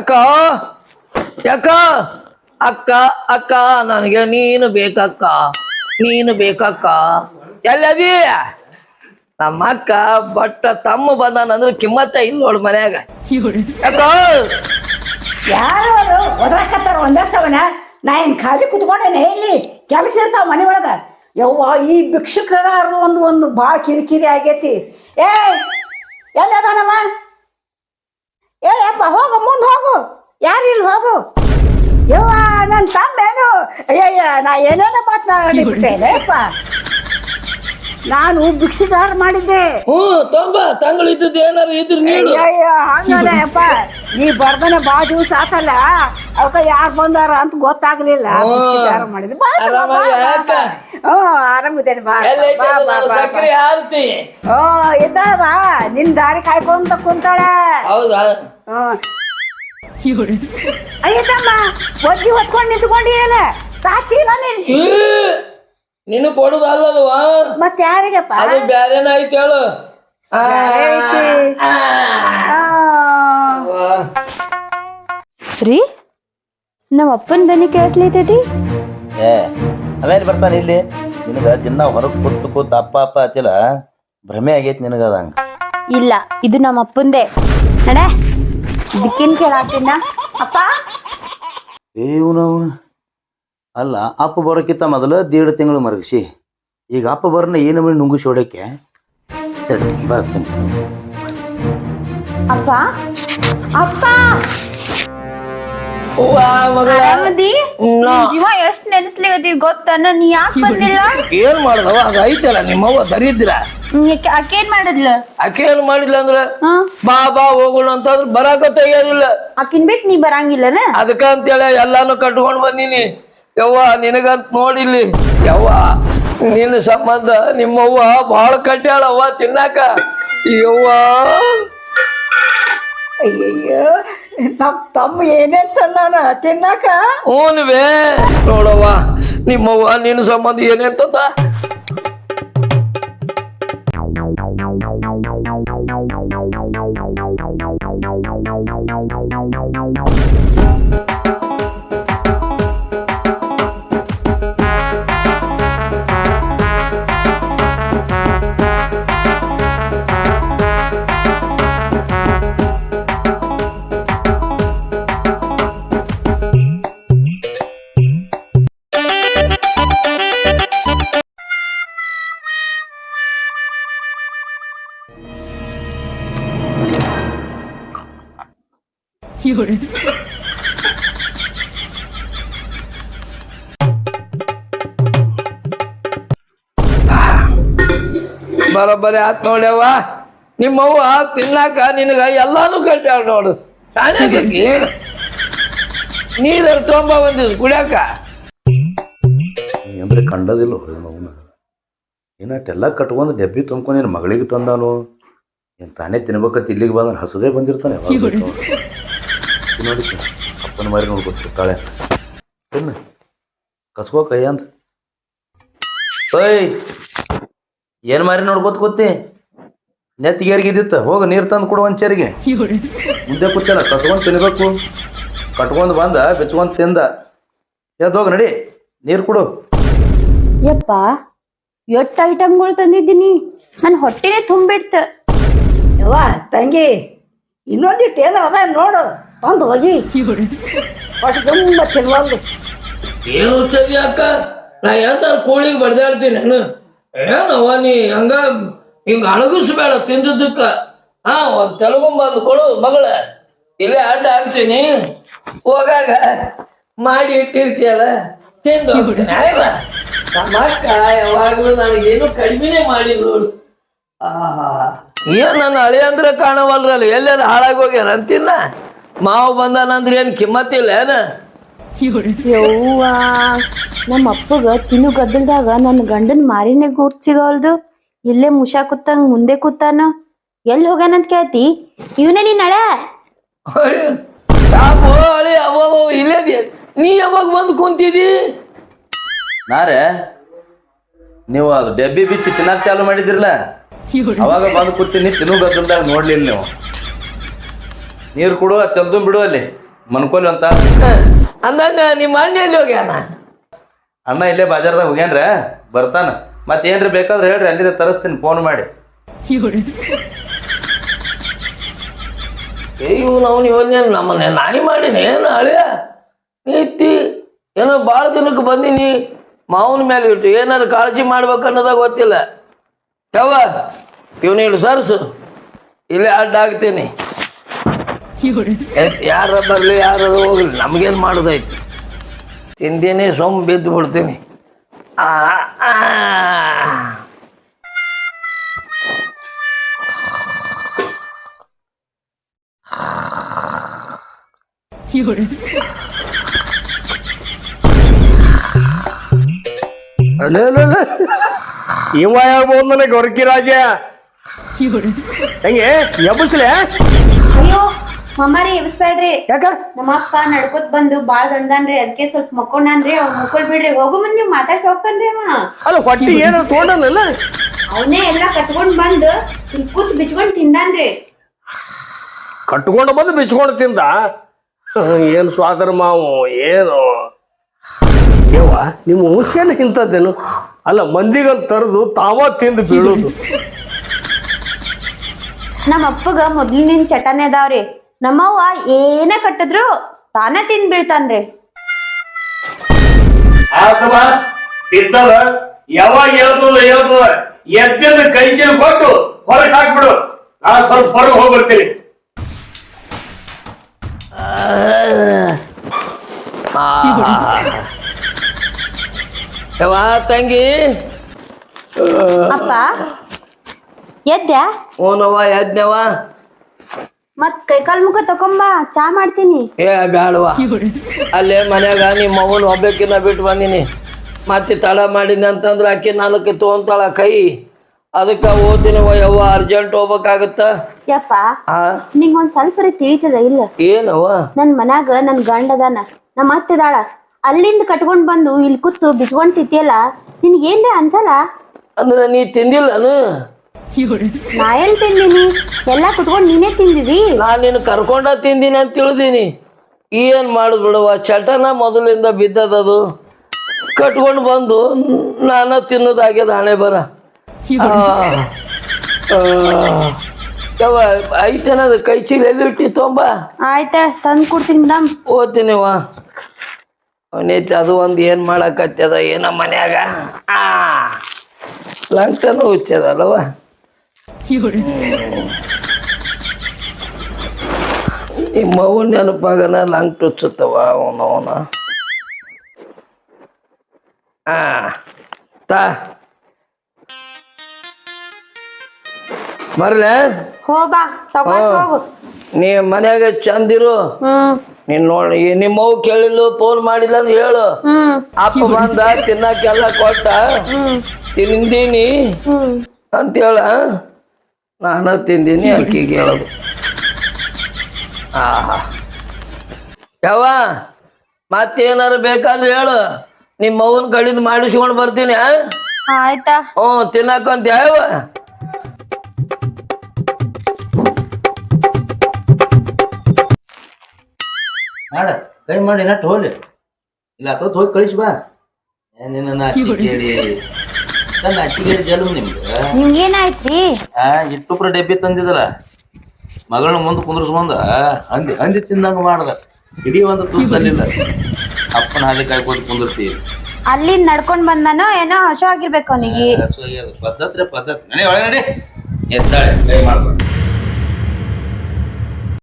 ಯಾಕ? ಯಾಕ? ಅಕ್ಕ ಅಕ್ಕ, ನನಗೆ ನೀನು ಬೇಕಕ್ಕ. ನೀನು ಬೇಕಕ್ಕ. ಎಲ್ಲದಿ? ನಮ್ಮ ಅಕ್ಕ ಬಟ್ಟ ತಮ್ಮ ಬಂದಾನಂದ್ರೆ ಕಿಮ್ಮತ್ತ ಇಲ್ಲ ನೋಡು ಮನ್ಯಾಗ. ಯಾಕ? ಯಾರು ಒದರಾಕತ್ತಾರ ಒಂದೇ ಸವನ? ನಾ ಏನ್ ಖಾಲಿ ಕುತ್ಕೊಂಡೇನೆ? ಇಲ್ಲಿ ಕೆಲಸ ಇರ್ತಾವ ಮನೆ ಒಳಗ? ಯವ್ವ, ಈ ಭಿಕ್ಷುಕರ ಒಂದು ಒಂದು ಭಾಳ ಕಿರಿಕಿರಿ ಆಗೈತಿ. ಏ ಎಲ್ಲದಾನಮ್ಮ ಏ ಯಪ್ಪ ಹೋಗು, ಮುಂದೆ ಹೋಗು. ಯಾರು ಇಲ್ಲಿ ಹೋಗು? ಯವ್ವ ನನ್ನ ತಮ್ಮೇನು ಅಯ್ಯಯ್ಯ, ನಾ ಏನೇನೋ ಮಾತನಾಡಿಬಿಟ್ಟೇನೆ ಯಪ್ಪ ನಾನು ಭಿಕ್ಷುದಾರ ಮಾಡಿದ್ದೆ. ಹ್ಞೂ ತೊಂಬ ತಂಗಳು ಇದ್ದದ್ದು ಏನಾರು ಇದ್ರು ನೀಡು ಹಂಗಲ್ಲಪ್ಪ. ನೀ ಬರ್ದನೆ ಬಾ ದಿವಸ ಆತಲ್ಲ ಅವಕ್ಕ ಯಾರು ಬಂದಾರ ಅಂತ ಗೊತ್ತಾಗ್ಲಿಲ್ಲ. ಬಾ ತಗೋ, ಬಾ, ಆರಾಮಾಗಿ ಬಾ, ಬಾ. ಹ್ಮ್ ಆರಾಮಿದ್ದೇನೆ ಬಾ ಎಲ್ಲೈತೆ ಬಾ, ಅದು ಬಾ, ನಾನು ಬಾ, ಬಾ. ಸಕ್ಕರೆ ಆರ್ತಿ? ಹ್ಮ್ ಇದ್ದಾಳ ಬಾ. ನಿನ್ ದಾರಿ ಕಾಯ್ಕೊಂತ ಕುಂತಾಳ. ಹೌದಾ? ಹ್ಮ್ ಅಯ್ಯತಮ್ಮ ಒಜ್ಜಿ ಹೊತ್ಕೊಂಡು ನಿಂತ್ಕೊಂಡಿಯಲ್ಲ ಕಾಚಿಲ್ಲ ನೀನ್. ಈ, ನಿನ್ನ ಕೊಡುದು ಅಲ್ಲದವಾ? ಮತ್ ಯಾರಿಗಪ್ಪ? ಅದು ಬ್ಯಾರೇನ ಐತಿ ಹೇಳು. ಆ, ಆ, ಆ, ಆ. ರೀ ನಮ್ಮ ಅಪ್ಪನ ದನಿ ಕೇಳಿಸ್ಲೈತೈತಿ? ಏ ಅವೇನು ಬರ್ತಾನೆ ಇಲ್ಲಿ? ನಿನಗ ದಿನ ಹೊರಗೆ ಕೂತು ಕೂತ ಅಪ್ಪ ಅಪ್ಪ ಆತಿಲ್ಲ ಭ್ರಮೆ ಆಗೈತಿ ನಿನಗೆ ಅದ ಹಂಗ ಇಲ್ಲ ಇದು ನಮ್ಮ ಅಪ್ಪಂದೇ. ನಡೆ ಇದಕ್ಕೇನ್ ಕೇಳಾತಿನ ಅಪ್ಪ? ಇವನು ಅಲ್ಲ ಅಪ್ಪ ಬರೋಕ್ಕಿಂತ ಮೊದಲು ದೇಡ್ ತಿಂಗಳು ಮರಗಿಸಿ. ಈಗ ಅಪ್ಪ ಬರೋನ ಏನು ಮಾಡಿ ನುಂಗಿಸಿ ಹೊಡಕ್ಕೆ ತಡಿ ಬರ್ತೀನಿ. ಅಪ್ಪ? ಅಪ್ಪ? ಆರಾಮದಿ ನಾ. ನಿನ್ ಜೀವ ಎಷ್ಟ್ ನೆನೆಸ್ಲಿಗತಿ ಗೊತ್ತನ್ನ ನೀ ಯಾಕೆ ಬಂದಿಲ್ಲ? ಏನ್ ಮಾಡಿದವ ಅದು ಐತಲ್ಲ ನಿಮ್ಮವ್ವ ದರಿದ್ರ ಹ್ಮ್, ಯಾಕೆ- ಆಕೇನ್ ಮಾಡಿದ್ಲ? ಆಕೆ ಏನ್ ಮಾಡಿಲ್ಲ ಅಂದ್ರ ಹಾ? ಬಾ ಬಾ ಹೋಗೋಣ ಅಂತಂದ್ರ ಬರಾಕ ತಯಾರಿಲ್ಲ ಆಕಿನ್ ಬಿಟ್ ನೀ ಬರಂಗಿಲ್ಲನ? ಅದಕ್ಕ ಅಂತೇಳಿ ಎಲ್ಲಾನು ಕಟ್ಕೊಂಡ್ ಬಂದೀನಿ. ಯವ್ವ ನಿನಗಂತ ನೋಡಿಲ್ಲಿ. ಯವ್ವ ನಿನ್ನ ಸಂಬಂಧ ನಿಮ್ಮವ್ವ ಬಹಳ ಕಟ್ಟ್ಯಾಳವ್ವ ತಿನ್ನಾಕ. ಯವ್ವ. ಅಯ್ಯಯ್ಯೋ ನಮ್ ತಮ್ಮ ಏನೇನ್ ತಂದಾನ ತಿನ್ನಾಕ? ಹೂನ್ವೇ. ನೋಡವ್ವ ನಿಮ್ಮವ್ವ ನಿನ್ನ ಸಂಬಂಧ ಏನೇಂತಂದ ಬರೋಬ್ಬರಿ ಆತ್ ನೋಡ್ಯವ್ವ ನಿಮ್ಮವ್ವ ತಿನ್ನಾಕ ನಿನಗ ಎಲ್ಲಾನು ಕಟ್ಟಾಳ ನೋಡು. ನೀರ ತೊಂಬ ಬಂದಿದ್ ಕುಡಿಯಾಕ? ಅಂದ್ರೆ ಕಂಡದಿಲ್ಲ ಅವನು. ಏನಟ್ಟೆಲ್ಲ ಕಟ್ಕೊಂಡು ಡಬ್ಬಿ ತುಂಬ್ಕೊಂಡು ನಿನ್ನ ಮಗಳಿಗೆ ತಂದಾನು? ಏನು ತಾನೇ ತಿನ್ಬೇಕಂತ ಇಲ್ಲಿಗೆ ಬಂದ್ರೆ ಹಸದೇ ಬಂದಿರ್ತಾನೆ ಯಾವಾಗ ನೋಡಿ ಅಪ್ಪನ ಮಾರಿ ನೋಡ್ಕೊತಿರ್ತಾಳೆ ಏನು ಕಸ್ಕೋ ಕೈ ಅಂತ ಓಯ್ ಏನು ಮಾರಿ ನೋಡ್ಕೊತ ಕೂತಿ? ನೆತ್ತಿಗೇರಿಗಿದ್ದಿತ್ತ ಹೋಗಿ ನೀರು ತಂದು ಕೊಡು ಒಂದು ಚೇರಿಗೆ. ಮುಂದೆ ಕೂತಲ್ಲ ಕಸ್ಕೊಂಡು ತಿನ್ಬೇಕು. ಕಟ್ಕೊಂಡು ಬಂದ ಬೆಚ್ಕೊಂಡು ತಿಂದ. ಎದ್ದು ಹೋಗ ನಡಿ. ನೀರು ಕೊಡು. ಯಪ್ಪ ಎಷ್ಟ್ ಐಟಮ್ಗಳು ತಂದಿದ್ದೀನಿ ನಾನು ಹೊಟ್ಟೆನೇ ತುಂಬಿಡ್ತ ಯವ್ವ ತಂಗಿ ಇನ್ನೊಂದಿಟ್ಟು ಏನಾರ ಅದ ನೋಡು. ಒಂದು ಹೋಗಿ. ಒಟ್ಟು ತುಂಬ ಚೆನ್ನಾಗಿ ಏನು ಚದಿ ಅಕ್ಕ? ನಾ ಎಂತ ಕೋಳಿಗೆ ಬಡ್ದಾಡ್ತೀನಿ ನಾನು. ಏನವ ನೀ ಹಂಗ ಹಿಂಗ ಅಣಗಿಸ್ಬೇಡ ತಿಂದದ್ದಕ್ಕ. ಹಾ ಒಂದ್ ತೆಲುಗುಂಬಂದು ಕೊಡು ಮಗಳ. ಇಲ್ಲೇ ಅಡ್ಡ ಹಾಕ್ತೀನಿ. ಹೋಗಾಗ ಮಾಡಿ ಇಟ್ಟಿರ್ತೀಯಲ್ಲ ತಿಂದು ನಮ್ಮ ಅಕ್ಕ ಯಾವಾಗಲೂ ನನಗೇನು ಕಡಿಮೆನೇ ಮಾಡಿ ನೋಡು. ಆಹಾ. ಏನ್ ನನ್ನ ಹಳೆ ಅಂದ್ರೆ ಕಾಣವಲ್ರಲ್ಲ ಎಲ್ಲಾರು ಹಾಳಾಗಿ ಹೋಗ್ಯಾರ ಅಂತಿಲ್ಲ ಮಾವು ಬಂದಾನಂದ್ರೆ ಏನ್ ಕಿಮ್ಮತ್ತಿಲ್ಲ ಏನ? ಯವ್ವ ನಮ್ಮ ಅಪ್ಪಗ ತಿನ್ನು ಗದ್ದಲ್ದಾಗ ನನ್ನ ಗಂಡನ್ ಮಾರಿನೇ ಗುರ್ತ್ ಇಲ್ಲೇ ಮುಷಾ ಕೂತಂಗ್ ಮುಂದೆ ಕೂತಾನ. ಎಲ್ಲಿ ಹೋಗ್ಯಾನಂತ ಕೇಳ್ತಿ? ಇವನೇ ನೀನ್ ಹಳೆ ಸಾಕು ಅಳಿ ಅವ ಇಲ್ಲೇ ನೀ ಯಾವಾಗ ಬಂದು ಕುಂತಿದಿ? ನಾರೇ ನೀವು ಅದು ಡಬ್ಬಿ ಬಿಚ್ಚಿ ತಿನ್ನಕ್ ಚಾಲು ಮಾಡಿದಿರಲ್ಲ? ಅವಾಗ ಬಂದು ಕೂತೀನಿ ತಿನ್ನು ಗದ್ದಲ್ದಾಗ ನೋಡ್ಲಿಲ್ಲ ನೀವು. ನೀರು ಕೊಡು ತೆಲ್ದು ಬಿಡು ಅಲ್ಲಿ. ಮನ್ಕೊಲ್ ಅಂತ. ಅಂದಂಗ ನಿಮ್ಮ ಅಣ್ಣ ಎಲ್ಲಿ ಹೋಗ್ಯಾನ? ಅಣ್ಣ ಇಲ್ಲೇ ಬಾಜಾರ್ದಾಗ ಹೋಗ್ಯಾನ್ರ ಬರ್ತಾನ. ಮತ್ತೇನ್ರಿ ಬೇಕಾದ್ರೆ ಹೇಳ್ರಿ ಅಲ್ಲಿಂದ ತರಿಸ್ತೀನಿ ಫೋನ್ ಮಾಡಿ. ಅಯ್ಯೋ ನಾವು ಅವನು ಇವನ್ನೇನು ನಮ್ಮನ್ನ ನಾಯಿ ಮಾಡೀನಿ ಏನು ಅಳಿಯ ನೀತಿ ಏನೋ ಭಾಳ ದಿನಕ್ಕೆ ಬಂದೀನಿ ಮಾವನ ಮೇಲೆ ಇಟ್ಟು ಏನಾರು ಕಾಳಜಿ ಮಾಡ್ಬೇಕು ಅನ್ನೋದಾಗ ಗೊತ್ತಿಲ್ಲ. ಯಾವ ಇವನು ಇಡು ಸರ್ಸು. ಇಲ್ಲೇ ಅಡ್ಡ ಆಗ್ತೀನಿ ಯಾರ ಬರಲಿ ಯಾರು ಹೋಗ್ಲಿ ನಮಗೇನು ಮಾಡೋದೈತಿ? ತಿಂದೀನಿ ಸೊಮ್ ಬಿದ್ದು ಬಿಡ್ತೀನಿ. ಆ ಆ. ಅಲೇ, ಅಲೇ, ಅಲೇ. ಇವ ಹೇಳ್ಬೋದು ನನಗೆ ಗೊರಕಿ ರಾಜ? ಹೆಂಗೆ? ಎಬ್ಬಸ್ಲೆ? ಅಯ್ಯೋ ಮಮ್ಮಾರಿ ಎಬ್ಸ್ಬೇಡ್ರಿ ಯಾಕ? ನಮ್ಮ ಅಪ್ಪ ನಡ್ಕೊತ್ ಬಂದು ಬಾಳ್ ಗಂಡನ್ರಿ ಅದಕ್ಕೆ ಸ್ವಲ್ಪ ಮಕ್ಕೊಂಡಾನ್ರಿ ಅವ್ನ ಮಕ್ಕೊಳ್ ಬಿಡ್ರಿ ಹೋಗು ಮುಂದ್ ನೀವ್ ಮಾತಾಡ್ಸಿ ಹೋಗ್ತಾನ್ರಿ ಅವ. ಅಲ್ಲ ಹೊಟ್ಟಿ ಏನಾರ ತೊಗೊಂಡನಲ್ಲ? ಅವನೇ ಎಲ್ಲಾ ಕಟ್ಕೊಂಡ್ ಬಂದು ಇಲ್ಲಿ ಕೂತ್ ಬಿಚ್ಕೊಂಡ್ ತಿಂದಾನ್ರಿ. ಕಟ್ಕೊಂಡು ಬಂದು ಬಿಚ್ಕೊಂಡು ತಿಂದ? ಏನು ಸ್ವಾದರ ಮಾವು ಏನು? ನಿಮ್ ನಿಮ್ಮ ಹುಷೇನು ಇಂಥದ್ದೇನು? ಅಲ್ಲ ಮಂದಿಗಂತ ತರದು ತಾವ ತಿಂದು ಬೀಳೋದು. ನಮ್ಮ ಅಪ್ಪಗ ಮೊದ್ಲಿನ ಚಟನೆ ಅದಾವ್ರಿ. ನಮ್ಮವ್ವ ಏನ ಕಟ್ಟಿದ್ರು ತಾನೇ ತಿಂದ್ ಬೀಳ್ತಾನ್ರಿ ಆತವ ಇದ್ದದ ಯಾವಾಗ ಹೇಳ್ತದ ಹೇಳ್ತದ ಎದ್ದೆದ್ದು ಕೈ ಚೀಲ ಕೊಟ್ಟು ಹೊರಗೆ ಹಾಕ್ಬಿಡು. ನಾ ಸ್ವಲ್ಪ ಹೊರಗೆ ಹೋಗ್ಬಿಡ್ತೀನಿ. ಯವ್ವ ತಂಗಿ. ಅಪ್ಪ ಎದ್ದ್ಯಾ ಓನವ್ವ ಯಜ್ಞವ ಮತ್ ಕೈಕಾಲ್ ಮುಖ ತಕೊಂಬಾ ಚಾ ಮಾಡ್ತೀನಿ. ಏ ಬ್ಯಾಡವ. ಅಲ್ಲೇ ಮನ್ಯಾಗ ನಿಮ್ಮ ಅವನ್ ಒಬ್ಬಕಿನ್ನ ಬಿಟ್ಟು ಬಂದಿನಿ. ಮತ್ತೆ ತಡ ಮಾಡಿದ್ನಿ ಅಂತಂದ್ರೆ ಆಕಿ ನನಗೆ ತೊಗೊಂತಾಳ ಕೈ. ಅದಕ್ಕೆ ಓದ್ತೀನಿ ಯವ್ವ ಅರ್ಜೆಂಟ್ ಹೋಗ್ಬೇಕಾಗತ್ತ? ಯಪ್ಪ ಆ? ನಿಂಗ್ ಒಂದ್ ಸ್ವಲ್ಪ ತಿಳಿತದ ಇಲ್ಲ? ಏನವ್ವ? ನನ್ ಮನ್ಯಾಗ ನನ್ ಗಂಡ ಅದಾನ. ನಮ್ಮ ಅತ್ತಿದಾಳ ಅಲ್ಲಿಂದ ಕಟ್ಕೊಂಡ್ ಬಂದು ಇಲ್ಲಿ ಕೂತು ಬಿಸ್ಕೊಂಡ್ ತಿಂತಿಯಲ್ಲ? ನಿನ್ಗೆ ಏನ್ರ ಅನ್ಸಲ್ಲ? ಅಂದ್ರೆ ನೀ ತಿಂದಿಲ್ಲನು? ನಾ ಎಲ್ ತಿಂದಿನಿ? ಎಲ್ಲ ಕುತ್ಕೊಂಡ್ ನೀನೇ ತಿಂದಿದಿ? ನಾನು ನಿನ್ನ ಕರ್ಕೊಂಡ ತಿಂದೀನಿ ಅಂತ ತಿಳಿದೀನಿ. ಏನ್ ಮಾಡುದು ಬಿಡುವ ಚಟನ ಮೊದಲಿಂದ ಬಿದ್ದದದು. ಕಟ್ಕೊಂಡು ಬಂದು ನಾನ ತಿನ್ನೋದಾಗ್ಯದ ಹಣೆ ಬರ. ಐತೇನದು ಕೈ ಚೀಲ ಎಲ್ಲಿ ಇಟ್ಟಿ ತೊಂಬ? ಆಯ್ತ ತಂದ್ ಕೊಡ್ತೀನಿ ದಮ್ ಓದ್ತೀನಿವ ಅವನೈತಿ ಅದು ಒಂದು ಏನು ಮಾಡಕತ್ತದ ಏನ ಮನ್ಯಾಗ? ಆ ಹುಚ್ಚದಲ್ಲವ ನಿಮ್ಮ ಮಗು ನೆನಪಾಗನ ಲಂಗ್ ಟುಚ್ಚುತ್ತವ ಅವನು ಅವನ. ಆ ತಾ. ಬರ್ಲೆ? ಸಾವ್ಕಾಸ್ ಹೋಗು. ನೀ ಮನ್ಯಾಗ ಚಂದಿರು ಹ್ಮ್. ನೀನ್ ನೋಡಿ ನಿಮ್ಮವ್ ಕೇಳಿಲ್ಲ ಫೋನ್ ಮಾಡಿಲ್ಲ ಅಂತ ಹೇಳು. ಅಪ್ಪ ಬಂದ ತಿನ್ನಕ್ಕೆಲ್ಲ ಕೊಟ್ಟ. ತಿಂದೀನಿ. ಅಂತೇಳ ನಾನು ತಿಂದೀನಿ ಆಕಿಗೆ ಹೇಳೋದು ಆಹಾ. ಯಾವ ಮತ್ತೇನಾರು ಬೇಕಾದ್ರೆ ಹೇಳು. ನಿಮ್ಮ ಅವ್ವನ್ ಕಡಿದ್ ಮಾಡಿಸ್ಕೊಂಡು ಬರ್ತೀನಿ ಆ? ಆಯ್ತಾ? ಹ್ಞೂ ತಿನ್ನಕ್ಕಂತ ಯಾವ ಮಾಡ ಕೈ ಮಾಡಿ ನಟ್ಟು ಹೋಗ್ಲಿ. ಇಲ್ಲ ಅಕ್ಕ ಹೋಗಿ ಕಳಿಸಿ ಬಾ. ಏನಿನ್ನ ನಾಚಿಕೇಳಿ ನಾಚಿಕೇಳಿ ಜಲ್ಮ ನಿಮ್ಗೆ ನಿಮ್ಗೇನಾಯ್ತ್ರಿ ಆ ಇಟ್ಟುಪ್ರ ಡಬ್ಬಿ ತಂದಿದಲ್ಲ. ಮಗಳ ಮುಂದೆ ಕುಂದ್ರಸ್ಕೊಂಡ ಹಂದಿ ಹಂದಿ ತಿಂದಂಗ ಮಾಡ್ದ. ಇಡೀ ಒಂದು ತೂಕಲ್ಲಿಲ್ಲ ಅಪ್ಪನ ಹಾಲಿ ಕಾಯ್ಕೊಂಡು ಕುಂದಿರ್ತೀವಿ ಅಲ್ಲಿಂದ ನಡ್ಕೊಂಡ್ ಬಂದಾನೋ ಏನೋ ಹಸು ಆಗಿರ್ಬೇಕು ಅವನಿಗೆ. ಪದ್ಧತಿ ಪದ್ಧತಿ ನಡಿ ಒಳಗಡೆ ಎದ್ದಾಳೆ ಕೈ ಮಾಡ್ಕೊಂಡು